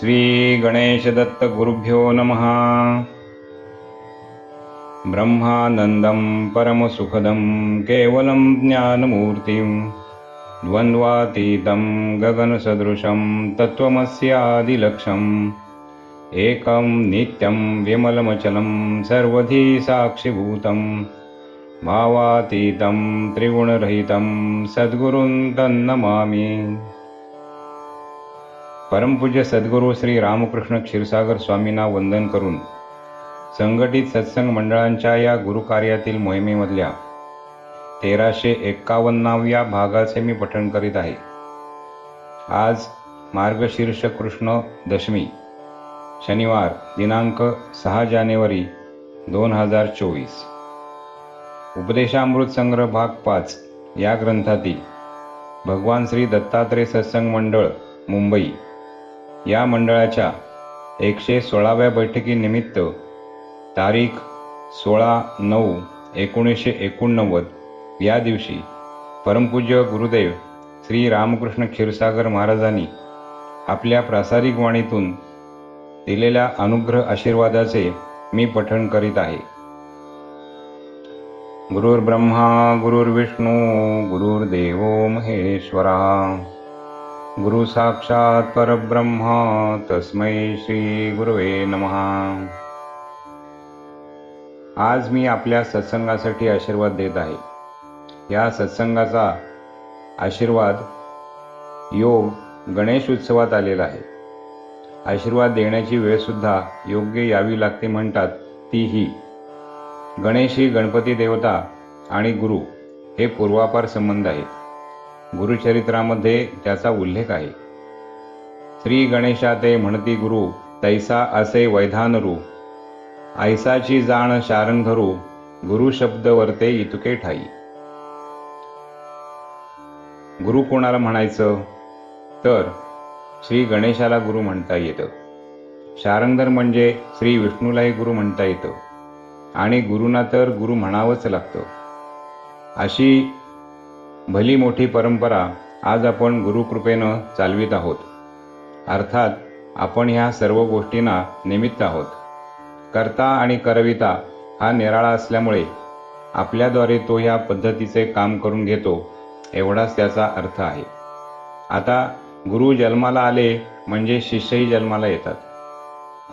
श्रीगणेशदत्तगुरुभ्यो नमः। ब्रह्मानन्दं परमसुखदं केवलं ज्ञानमूर्तिं द्वन्द्वातीतं गगनसदृशं तत्त्वमस्यादिलक्ष्यम् एकं नित्यं विमलमचलं सर्वधी साक्षिभूतं भावातीतं त्रिगुणरहितं सद्गुरुं तन्नमामि परमपूज्य सद्गुरू श्री रामकृष्ण क्षीरसागर स्वामींना वंदन करून संघटित सत्संग मंडळांच्या या गुरुकार्यातील मोहिमेमधल्या तेराशे एक्कावन्नाव्या भागाचे मी पठण करीत आहे. आज मार्गशीर्ष कृष्ण दशमी शनिवार दिनांक सहा जानेवारी दोन हजार चोवीस. उपदेशामृत संग्रह भाग पाच या ग्रंथातील भगवान श्री दत्तात्रय सत्संग मंडळ मुंबई. या मंडळाच्या एकशे सोळाव्या बैठकीनिमित्त तारीख सोळा नऊ एकोणीसशे एकोणनव्वद या दिवशी परमपूज्य गुरुदेव श्री रामकृष्ण क्षीरसागर महाराजांनी आपल्या प्रासारिक वाणीतून दिलेल्या अनुग्रह आशीर्वादाचे मी पठण करीत आहे. गुरुर्ब्रह्मा गुरुर्विष्णू गुरुर्देव महेश्वरा. गुरु साक्षात परब्रह्मा तस्मै श्री गुरुवे नमः. आज मी आपल्या सत्संगासाठी आशीर्वाद देत आहे. या सत्संगाचा आशीर्वाद योग गणेश उत्सवात आलेला आहे. आशीर्वाद देण्याची वेळसुद्धा योग्य यावी लागते म्हणतात तीही. गणेश ही गणपती देवता आणि गुरु हे पूर्वापार संबंध आहेत. गुरुचरित्रामध्ये त्याचा उल्लेख आहे. श्री गणेशा ते म्हणती गुरु तैसा असे वैधानरू ऐसाची जाण शारण धरू गुरु शब्द वरते इतुके ठाई. गुरु कोणाला म्हणायचं? तर श्री गणेशाला गुरु म्हणता येतं. शारंगधर म्हणजे श्री विष्णूलाही गुरु म्हणता येतं. आणि गुरुना तर गुरु म्हणावंच लागतं. अशी भली मोठी परंपरा आज आपण गुरुकृपेनं चालवित आहोत. अर्थात आपण ह्या सर्व गोष्टींना निमित्त आहोत. करता आणि करविता हा निराळा असल्यामुळे आपल्याद्वारे तो ह्या पद्धतीचे काम करून घेतो एवढाच त्याचा अर्थ आहे. आता गुरु जन्माला आले म्हणजे शिष्यही जन्माला येतात.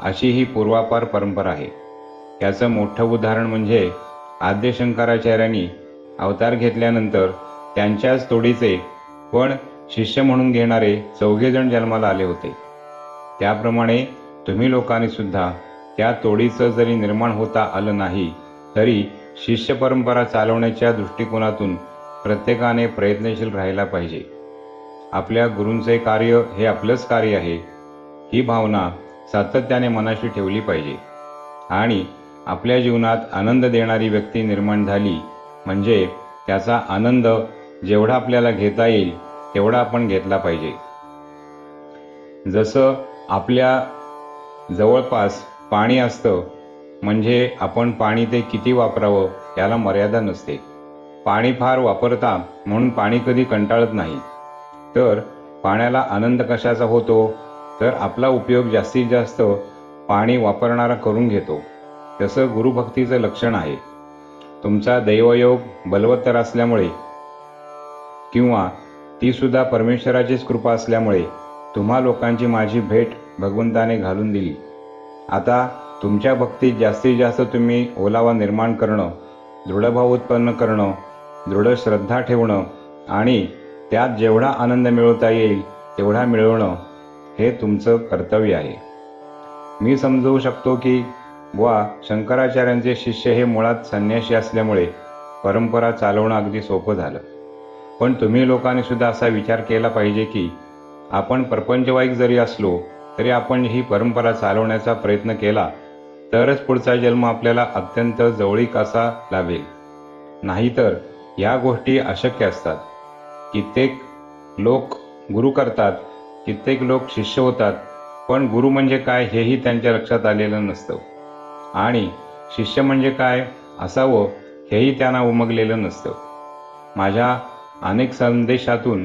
अशी ही पूर्वापार परंपरा आहे. याचं मोठं उदाहरण म्हणजे आद्यशंकराचार्यांनी अवतार घेतल्यानंतर त्यांच्याच तोडीचे पण शिष्य म्हणून घेणारे चौघेजण जन्माला आले होते. त्याप्रमाणे तुम्ही लोकांनी सुद्धा त्या तोडीचं जरी निर्माण होता आलं नाही तरी शिष्य परंपरा चालवण्याच्या दृष्टिकोनातून प्रत्येकाने प्रयत्नशील राहायला पाहिजे. आपल्या गुरूंचे कार्य हे आपलंच कार्य आहे ही भावना सातत्याने मनाशी ठेवली पाहिजे. आणि आपल्या जीवनात आनंद देणारी व्यक्ती निर्माण झाली म्हणजे त्याचा आनंद जेवढा आपल्याला घेता येईल तेवढा आपण घेतला पाहिजे. जसं आपल्या जवळपास पाणी असतं म्हणजे आपण पाणी ते किती वापरावं याला मर्यादा नसते. पाणी फार वापरता म्हणून पाणी कधी कंटाळत नाही. तर पाण्याला आनंद कशाचा होतो? तर आपला उपयोग जास्तीत जास्त पाणी वापरणारा करून घेतो. तसं गुरुभक्तीचं लक्षण आहे. तुमचा दैवयोग बलवत्तर असल्यामुळे किंवा तीसुद्धा परमेश्वराचीच कृपा असल्यामुळे तुम्हा लोकांची माझी भेट भगवंताने घालून दिली. आता तुमच्या भक्तीत जास्तीत जास्त तुम्ही ओलावा निर्माण करणं दृढभाव उत्पन्न करणं दृढ श्रद्धा ठेवणं आणि त्यात जेवढा आनंद मिळवता येईल तेवढा मिळवणं हे तुमचं कर्तव्य आहे. मी समजवू शकतो की वा शंकराचार्यांचे शिष्य हे मुळात संन्यासी असल्यामुळे परंपरा चालवणं अगदी सोपं झालं. पण तुम्ही लोकांनी सुद्धा असा विचार केला पाहिजे की आपण प्रपंचवाईक जरी असलो तरी आपण ही परंपरा चालवण्याचा प्रयत्न केला तरच पुढचा जन्म आपल्याला अत्यंत जवळीक असा लाभेल. नाहीतर या गोष्टी अशक्य असतात. कित्येक लोक गुरु करतात कित्येक लोक शिष्य होतात पण गुरु म्हणजे काय हेही त्यांच्या लक्षात आलेलं नसतं. आणि शिष्य म्हणजे काय असावं हेही त्यांना उमगलेलं नसतं. माझ्या अनेक संदेशातून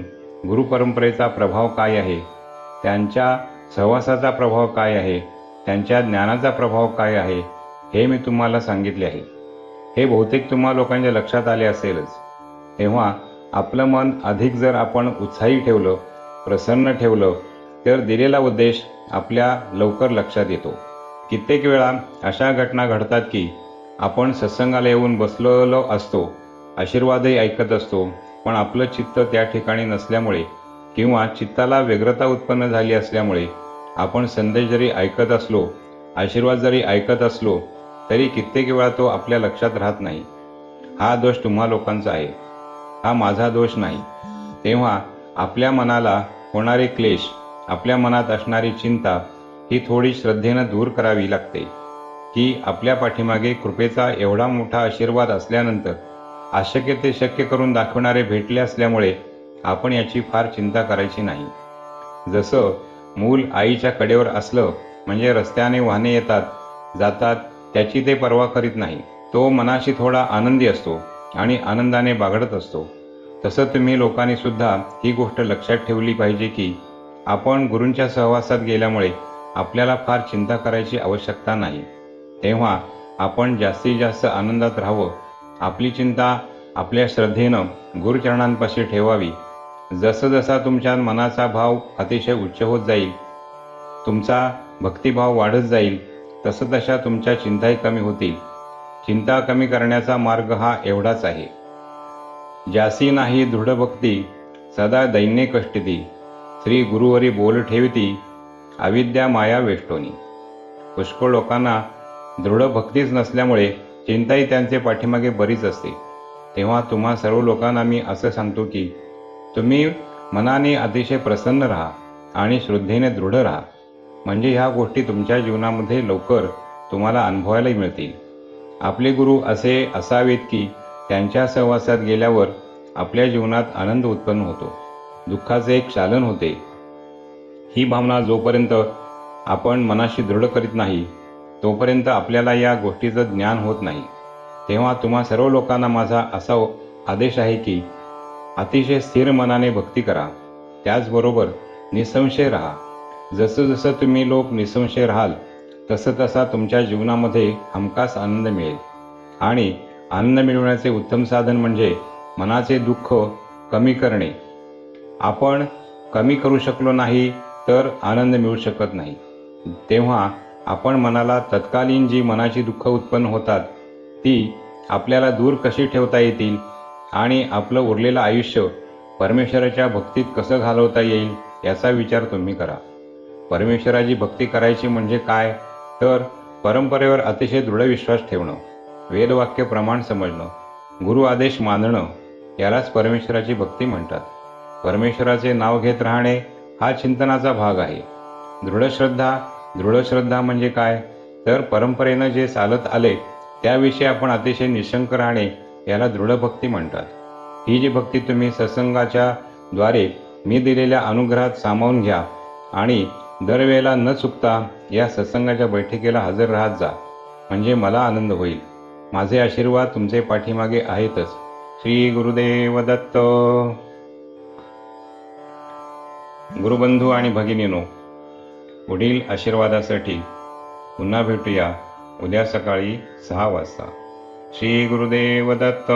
गुरुपरंपरेचा प्रभाव काय आहे? त्यांच्या सहवासाचा प्रभाव काय आहे? त्यांच्या ज्ञानाचा प्रभाव काय आहे? हे मी तुम्हाला सांगितले आहे. हे बहुतेक तुम्हा लोकांच्या लक्षात आले असेलच. तेव्हा आपलं मन अधिक जर आपण उत्साही ठेवलं प्रसन्न ठेवलं तर दिलेला उद्देश आपल्या लवकर लक्षात येतो. कित्येक वेळा अशा घटना घडतात की आपण सत्संगाला येऊन बसलेलो असतो आशीर्वादही ऐकत असतो पण आपलं चित्त त्या ठिकाणी नसल्यामुळे किंवा चित्ताला व्यग्रता उत्पन्न झाली असल्यामुळे आपण संदेश जरी ऐकत असलो आशीर्वाद जरी ऐकत असलो तरी कित्येक वेळा तो आपल्या लक्षात राहत नाही. हा दोष तुम्हा लोकांचा आहे. हा माझा दोष नाही. तेव्हा आपल्या मनाला होणारे क्लेश आपल्या मनात असणारी चिंता ही थोडी श्रद्धेनं दूर करावी लागते. की आपल्या पाठीमागे कृपेचा एवढा मोठा आशीर्वाद असल्यानंतर अशक्य ते शक्य करून दाखवणारे भेटले असल्यामुळे आपण याची फार चिंता करायची नाही. जसं मूल आईच्या कडेवर असलं म्हणजे रस्त्याने वाहने येतात जातात त्याची ते पर्वा करीत नाही. तो मनाशी थोडा आनंदी असतो आणि आनंदाने बागडत असतो. तसं तुम्ही लोकांनी सुद्धा ही गोष्ट लक्षात ठेवली पाहिजे की आपण गुरूंच्या सहवासात गेल्यामुळे आपल्याला फार चिंता करायची आवश्यकता नाही. तेव्हा आपण जास्तीत जास्त आनंदात राहावं आपली चिंता आपल्या श्रद्धेनं गुरुचरणांपाशी ठेवावी. जसजसा तुमच्या मनाचा भाव अतिशय उच्च होत जाईल तुमचा भक्तिभाव वाढत जाईल तसं तशा तुमच्या चिंताही कमी होतील. चिंता कमी करण्याचा मार्ग हा एवढाच आहे. ज्यासी नाही दृढ भक्ती सदा दैन्य कष्टती. श्री गुरुवरी बोल ठेवती अविद्या माया वेष्टोनी. पुष्कळ लोकांना दृढ भक्तीच नसल्यामुळे चिंताही त्यांचे पाठीमागे बरीच असते. तेव्हा तुम्हा सर्व लोकांना मी असं सांगतो की तुम्ही मनाने अतिशय प्रसन्न राहा आणि श्रद्धेने दृढ राहा. म्हणजे ह्या गोष्टी तुमच्या जीवनामध्ये लवकर तुम्हाला अनुभवायलाही मिळतील. आपले गुरु असे असावेत की त्यांच्या सहवासात गेल्यावर आपल्या जीवनात आनंद उत्पन्न होतो. दुःखाचे एक चालन होते. ही भावना जोपर्यंत आपण मनाशी दृढ करीत नाही तोपर्यंत आपल्याला या गोष्टीचं ज्ञान होत नाही. तेव्हा तुम्हा सर्व लोकांना माझा असा आदेश आहे की अतिशय स्थिर मनाने भक्ती करा. त्याचबरोबर निसंशय राहा. जसं जसं तुम्ही लोक निसंशय राहाल तसं तसा तुमच्या जीवनामध्ये हमखास आनंद मिळेल. आणि आनंद मिळवण्याचे उत्तम साधन म्हणजे मनाचे दुःख कमी करणे. आपण कमी करू शकलो नाही तर आनंद मिळू शकत नाही. तेव्हा आपण मनाला तत्कालीन जी मनाची दुःख उत्पन्न होतात ती आपल्याला दूर कशी ठेवता येतील आणि आपलं उरलेलं आयुष्य परमेश्वराच्या भक्तीत कसं घालवता येईल याचा विचार तुम्ही करा. परमेश्वराची भक्ती करायची म्हणजे काय? तर परंपरेवर अतिशय दृढ विश्वास ठेवणं वेदवाक्य प्रमाण समजणं गुरु आदेश मानणं यालाच परमेश्वराची भक्ती म्हणतात. परमेश्वराचे नाव घेत राहणे हा चिंतनाचा भाग आहे. दृढ श्रद्धा दृढश्रद्धा म्हणजे काय? तर परंपरेनं जे चालत आले त्याविषयी आपण अतिशय निशंक राहणे याला दृढ भक्ती म्हणतात. ही जी भक्ती तुम्ही सत्संगाच्या द्वारे मी दिलेल्या अनुग्रहात सामावून घ्या आणि दरवेळेला न चुकता या सत्संगाच्या बैठकीला हजर राहत जा. म्हणजे मला आनंद होईल. माझे आशीर्वाद तुमचे पाठीमागे आहेतच. श्री गुरुदेव दत्त. गुरुबंधू आणि भगिनीनो पुढील आशीर्वादासाठी पुन्हा भेटूया उद्या सकाळी सहा वाजता. श्री गुरुदेव दत्त.